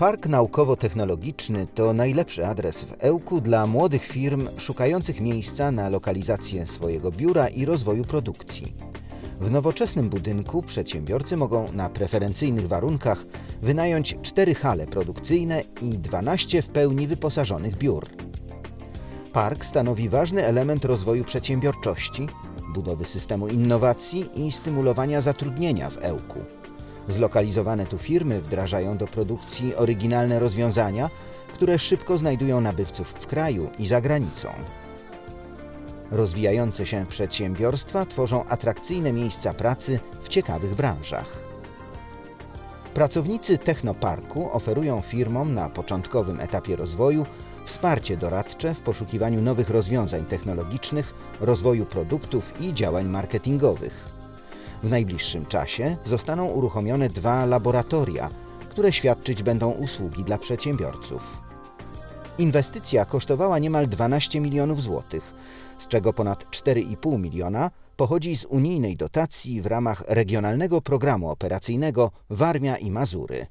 Park Naukowo-Technologiczny to najlepszy adres w Ełku dla młodych firm szukających miejsca na lokalizację swojego biura i rozwoju produkcji. W nowoczesnym budynku przedsiębiorcy mogą na preferencyjnych warunkach wynająć 4 hale produkcyjne i 12 w pełni wyposażonych biur. Park stanowi ważny element rozwoju przedsiębiorczości, budowy systemu innowacji i stymulowania zatrudnienia w Ełku. Zlokalizowane tu firmy wdrażają do produkcji oryginalne rozwiązania, które szybko znajdują nabywców w kraju i za granicą. Rozwijające się przedsiębiorstwa tworzą atrakcyjne miejsca pracy w ciekawych branżach. Pracownicy Technoparku oferują firmom na początkowym etapie rozwoju wsparcie doradcze w poszukiwaniu nowych rozwiązań technologicznych, rozwoju produktów i działań marketingowych. W najbliższym czasie zostaną uruchomione dwa laboratoria, które świadczyć będą usługi dla przedsiębiorców. Inwestycja kosztowała niemal 12 milionów złotych, z czego ponad 4,5 miliona pochodzi z unijnej dotacji w ramach regionalnego programu operacyjnego Warmia i Mazury.